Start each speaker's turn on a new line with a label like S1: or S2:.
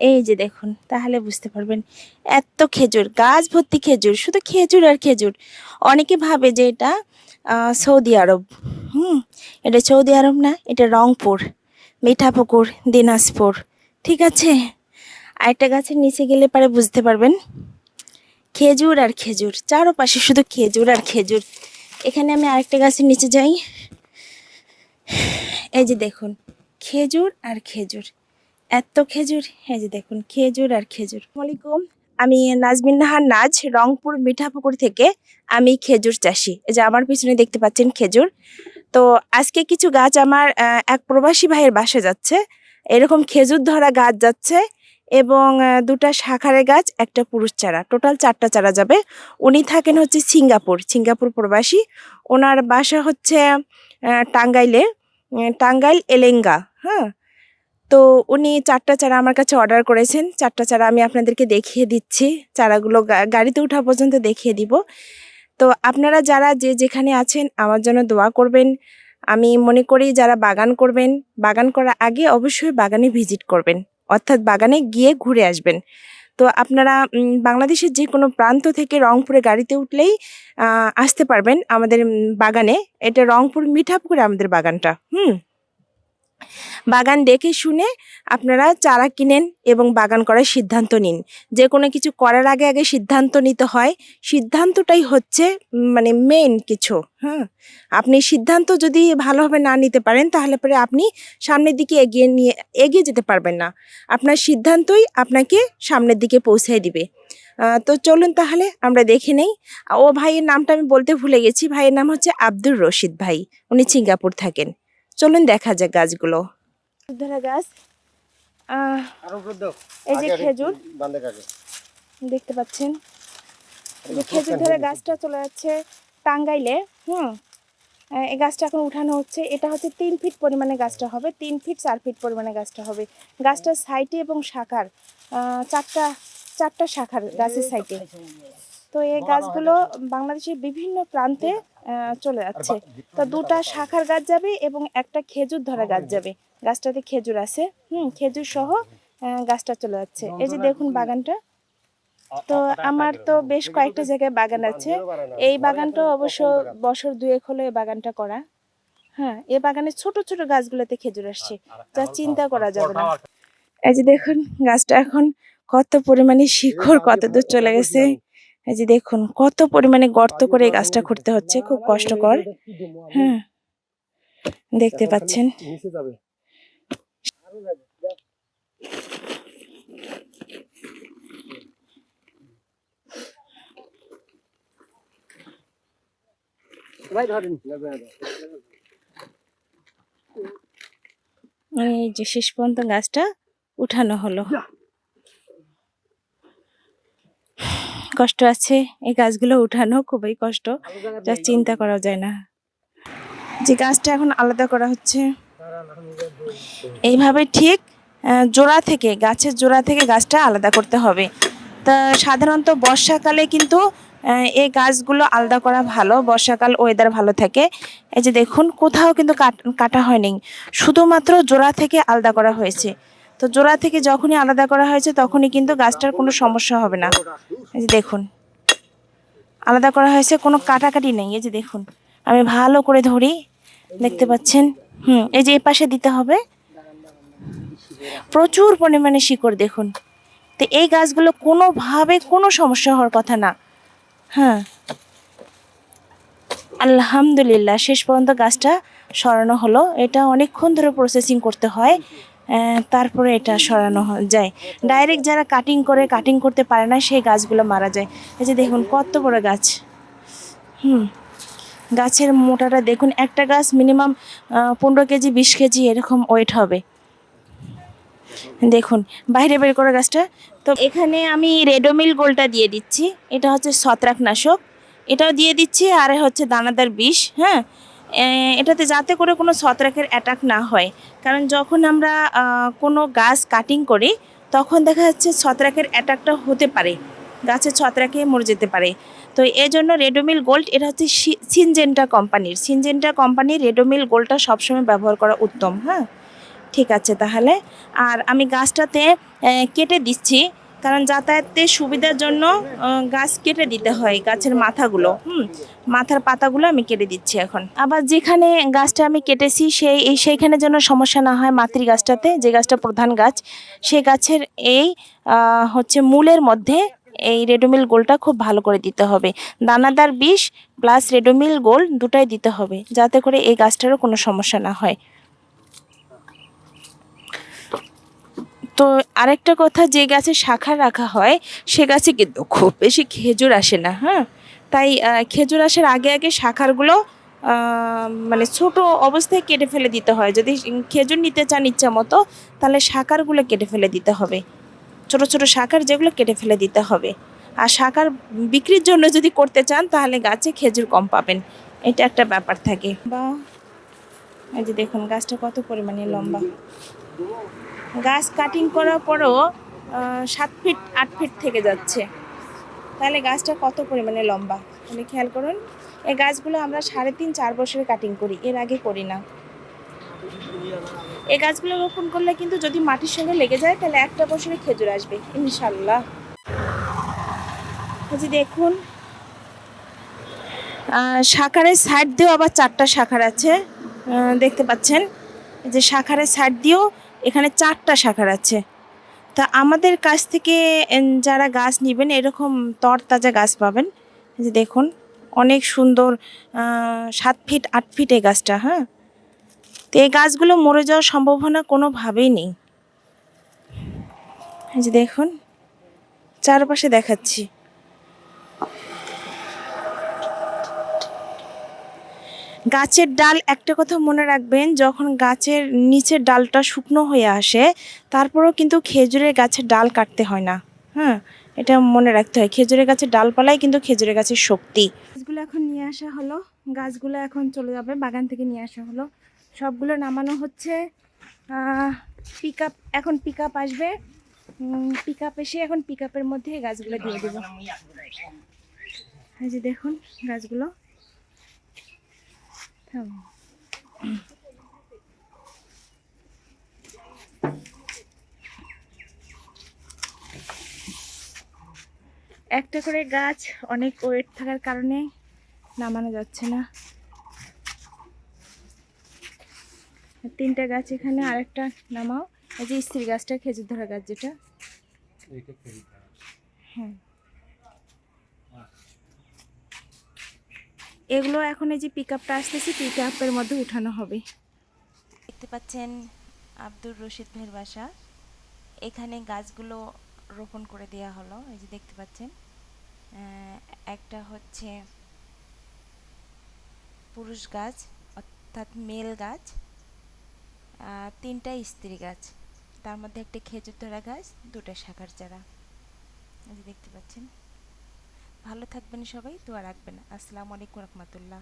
S1: এই যে দেখুন, তাহলে বুঝতে পারবেন এত খেজুর, গাছ ভর্তি খেজুর, শুধু খেজুর আর খেজুর। অনেকে ভাবে যে এটা সৌদি আরব। হুম, এটা সৌদি আরব না, এটা রংপুর, মিঠাপুকুর, দিনাজপুর। ঠিক আছে? আরেকটা গাছের নিচে গেলে পারে বুঝতে পারবেন। খেজুর আর খেজুর, চারোপাশে শুধু খেজুর আর খেজুর। এখানে আমি আরেকটা গাছের নিচে যাই। এই যে দেখুন, খেজুর আর খেজুর। এত খেজুর, এই যে দেখুন, খেজুর আর খেজুর। আসসালামাইকুম আমি নাজমিন নাহার নাজ, রংপুর মিঠাপুকুর থেকে আমি খেজুর চাষি। এই যে আমার পিছনে দেখতে পাচ্ছেন খেজুর। তো আজকে কিছু গাছ আমার এক প্রবাসী ভাইয়ের বাসা যাচ্ছে। এরকম খেজুর ধরা গাছ যাচ্ছে এবং দুটা শাখারে গাছ, একটা পুরুষ চারা। টোটাল চারটা চারা যাবে। উনি থাকেন হচ্ছে সিঙ্গাপুর সিঙ্গাপুর প্রবাসী। ওনার বাসা হচ্ছে টাঙ্গাইলে টাঙ্গাইল, এলেঙ্গা হ্যাঁ? তো উনি চারটা চারা আমার কাছে অর্ডার করেছেন। চারটা চারা আমি আপনাদেরকে দেখিয়ে দিচ্ছি। চারাগুলো গাড়িতে ওঠা পর্যন্ত দেখিয়ে দিব। তো আপনারা যারা যে যেখানে আছেন, আমার জন্য দোয়া করবেন। আমি মনে করি যারা বাগান করবেন, বাগান করার আগে অবশ্যই বাগানে ভিজিট করবেন। অর্থাৎ বাগানে গিয়ে ঘুরে আসবেন। তো আপনারা বাংলাদেশের যে কোনো প্রান্ত থেকে রংপুরে গাড়িতে উঠলেই আসতে পারবেন আমাদের বাগানে। এটা রংপুর মিঠাপুকুরে আমাদের বাগানটা। হুম। বাগান দেখে শুনে আপনারা চারা কিনেন এবং বাগান করার সিদ্ধান্ত নিন। যে কোনো কিছু করার আগে আগে সিদ্ধান্ত নিতে হয়। সিদ্ধান্তটাই হচ্ছে মানে মেইন কিছু হ্যাঁ আপনি সিদ্ধান্ত যদি ভালোভাবে না নিতে পারেন, তাহলে পরে আপনি সামনের দিকে এগিয়ে নিয়ে, এগিয়ে যেতে পারবেন না। আপনার সিদ্ধান্তই আপনাকে সামনের দিকে পৌঁছে দিবে। তো চলুন তাহলে আমরা দেখে নেই। ও ভাইয়ের নামটা আমি বলতে ভুলে গেছি। ভাইয়ের নাম হচ্ছে আব্দুর রশিদ ভাই। উনি সিঙ্গাপুর থাকেন। চলুন দেখা যাক গাছগুলো। গাছ। এই যে খেজুর। দেখতে পাচ্ছেন। এই যে খেজুর ধরে গাছটা চলে যাচ্ছে টাঙ্গাইলে হুম? এই গাছটা এখন উঠানো হচ্ছে। এটা হচ্ছে তিন ফিট পরিমাণে গাছটা হবে। তিন ফিট চার ফিট পরিমাণে গাছটা হবে। গাছটার সাইটে এবং শাখার চারটা চারটা শাখার গাছের সাইটে। তো এই গাছগুলো বাংলাদেশের বিভিন্ন প্রান্তে চলে যাচ্ছে। তো দুটা শাখার গাছ যাবে এবং একটা খেজুর ধরা গাছ যাবে। গাছটাতে খেজুর আছে। হুম খেজুর সহ গাছটা চলে যাচ্ছে। এই যে দেখুন বাগানটা। তো আমার তো বেশ কয়েকটা জায়গায় বাগান আছে। এই বাগানটা অবশ্য বছর দুয়েক হলো এই বাগানটা করা। হ্যাঁ এই বাগানের ছোট ছোট গাছগুলোতে খেজুর আসছে। যা চিন্তা করা যাবে না। এই যে দেখুন গাছটা এখন কত পরিমাণে শিকড় কত দূর চলে গেছে। এই যে দেখুন, কত পরিমাণে গর্ত করে এই গাছটা করতে হচ্ছে, খুব কষ্টকর হ্যাঁ দেখতে পাচ্ছেন। এই যে শেষ পর্যন্ত গাছটা উঠানো হলো কষ্ট আছে, এই গাছগুলো উঠানো খুবই কষ্ট। যা চিন্তা করা যায় না। যে গাছটা এখন আলাদা করা হচ্ছে। এইভাবে ঠিক জোড়া থেকে, গাছের জোড়া থেকে গাছটা আলাদা করতে হবে। তা সাধারণত বর্ষাকালে কিন্তু এই গাছগুলো আলাদা করা ভালো, বর্ষাকাল ওয়েদার ভালো থাকে। এই যে দেখুন, কোথাও কিন্তু কাট- হয়নি। শুধুমাত্র জোড়া থেকে আলাদা করা হয়েছে। তো জোড়া থেকে যখনই আলাদা করা হয়েছে, তখনই কিন্তু গাছটার কোনো সমস্যা হবে না। এই যে দেখুন, আলাদা করা হয়েছে, কোনো কাটাকাটি নেই। এই যে দেখুন, আমি ভালো করে ধরি, দেখতে পাচ্ছেন? হুম, এই যে এই পাশে দিতে হবে। প্রচুর পরিমাণে শিকড়, দেখুন। তো এই গাছগুলো কোনোভাবে কোনো সমস্যা হওয়ার কথা না। হ্যাঁ। আলহামদুলিল্লাহ, শেষ পর্যন্ত গাছটা সরানো হলো। এটা অনেকক্ষণ ধরে প্রসেসিং করতে হয়। তারপরে এটা সরানো যায়। ডাইরেক্ট যারা কাটিং করে কাটিং করতে পারে না, সেই গাছগুলো মারা যায়। এই যে দেখুন, কত বড় গাছ। হুম, গাছের মোটাটা দেখুন, একটা গাছ মিনিমাম পনেরো কেজি, বিশ কেজি এরকম ওয়েট হবে। দেখুন, বাইরে বের করা গাছটা। তো এখানে আমি রেডোমিল গোলটা দিয়ে দিচ্ছি। এটা হচ্ছে ছত্রাকনাশক। এটাও দিয়ে দিচ্ছি, আর হচ্ছে দানাদার বিষ হ্যাঁ? এটাতে যাতে করে কোনো ছত্রাকের অ্যাটাক না হয়। কারণ যখন আমরা কোনো গাছ কাটিং করি, তখন দেখা যাচ্ছে ছত্রাকের অ্যাটাকটা হতে পারে। গাছের ছত্রাকে মরে যেতে পারে। তো এই জন্য রেডোমিল গোল্ড এটা হচ্ছে সিনজেন্টা কোম্পানির সিনজেন্টা কোম্পানির রেডোমিল গোল্ডটা সবসময় ব্যবহার করা উত্তম হ্যাঁ? ঠিক আছে তাহলে। আর আমি গাছটাতে কেটে দিচ্ছি। কারণ যাতায়াতের সুবিধার জন্য গাছ কেটে দিতে হয় গাছের মাথাগুলো, হুম? মাথার পাতাগুলো আমি কেটে দিচ্ছি এখন। আবার যেখানে গাছটা আমি কেটেছি, সেই, এই সেইখানে যেন সমস্যা না হয় মাতৃ গাছটাতে, যে গাছটা প্রধান গাছ সেই গাছের এই হচ্ছে মূলের মধ্যে এই রেডোমিল গোলটা খুব ভালো করে দিতে হবে। দানাদার বিষ প্লাস রেডোমিল গোল দুটাই দিতে হবে, যাতে করে এই গাছটারও কোনো সমস্যা না হয়। তো আরেকটা কথা, যে গাছে শাখা রাখা হয়, সে গাছে কিন্তু খুব বেশি খেজুর আসে না হ্যাঁ? তাই খেজুর আসার আগে আগে শাখারগুলো মানে ছোট অবস্থায় কেটে ফেলে দিতে হয়। যদি খেজুর নিতে চান ইচ্ছা মতো, তাহলে শাখারগুলো কেটে ফেলে দিতে হবে। ছোট ছোট শাখার যেগুলো কেটে ফেলে দিতে হবে। আর শাখার বিক্রির জন্য যদি করতে চান, তাহলে গাছে খেজুর কম পাবেন। এটা একটা ব্যাপার থাকে। বা, এই যে দেখুন, গাছটা কত পরিমাণে লম্বা। গাছ কাটিং করার পরও সাত ফিট আট ফিট থেকে যাচ্ছে। তাহলে গাছটা কত পরিমাণে লম্বা? তাহলে খেয়াল করুন, এই গাছগুলো আমরা সাড়ে তিন, চার বছরে কাটিং করি, এর আগে করি না। এই গাছগুলো রোপণ করলে কিন্তু যদি মাটির সঙ্গে লেগে যায়, তাহলে একটা বছরে খেজুর আসবে ইনশাল্লাহ যে দেখুন শাখারের সাইড দিয়েও আবার চারটা শাখার আছে দেখতে পাচ্ছেন। যে শাখারের সাইড দিয়েও এখানে চারটা শাখার আছে। তা আমাদের কাছ থেকে যারা গাছ নেবেন, এরকম তরতাজা গাছ পাবেন। যে দেখুন, অনেক সুন্দর সাত ফিট, আট ফিট এই গাছটা হ্যাঁ? তো এই গাছগুলো মরে যাওয়ার সম্ভাবনা কোনোভাবেই নেই। যে দেখুন, চারপাশে দেখাচ্ছি। গাছের ডাল, একটা কথা মনে রাখবেন, যখন গাছের নিচের ডালটা শুকনো হয়ে আসে, তারপরেও কিন্তু খেজুরের গাছের ডাল কাটতে হয় না। হ্যাঁ এটা মনে রাখতে হয়। খেজুরের গাছের ডালপালাই কিন্তু খেজুরের গাছের শক্তি। গাছগুলো এখন নিয়ে আসা হলো। গাছগুলো এখন চলে যাবে, বাগান থেকে নিয়ে আসা হলো। সবগুলো নামানো হচ্ছে। পিক আপ এখন পিক আপ আসবে। পিক আপ এসে এখন পিক আপের মধ্যে গাছগুলো দিয়ে দেবো। এই যে দেখুন গাছগুলো। একটা করে গাছ অনেক ওয়েট থাকার কারণে নামানো যাচ্ছে না। তিনটা গাছ এখানে আরেকটা নামাও। এই যে স্ত্রী গাছটা খেজুর ধরা গাছ যেটা। হ্যাঁ। এগুলো এখন এই যে পিক আপটা আসতেছে পিক আপের মধ্যে উঠানো হবে। দেখতে পাচ্ছেন আব্দুর রশিদ ভাইয়ের বাসা। এখানে গাছগুলো রোপণ করে দেওয়া হলো, এই যে দেখতে পাচ্ছেন। একটা হচ্ছে পুরুষ গাছ, অর্থাৎ মেল গাছ তিনটা স্ত্রী গাছ। তার মধ্যে একটা খেজুর ধরা গাছ, দুটো শাখার চারা এই যে দেখতে পাচ্ছেন। ভালো থাকবেন সবাই দোয়া রাখবেন। আসসালামু আলাইকুম রহমতুল্লাহ।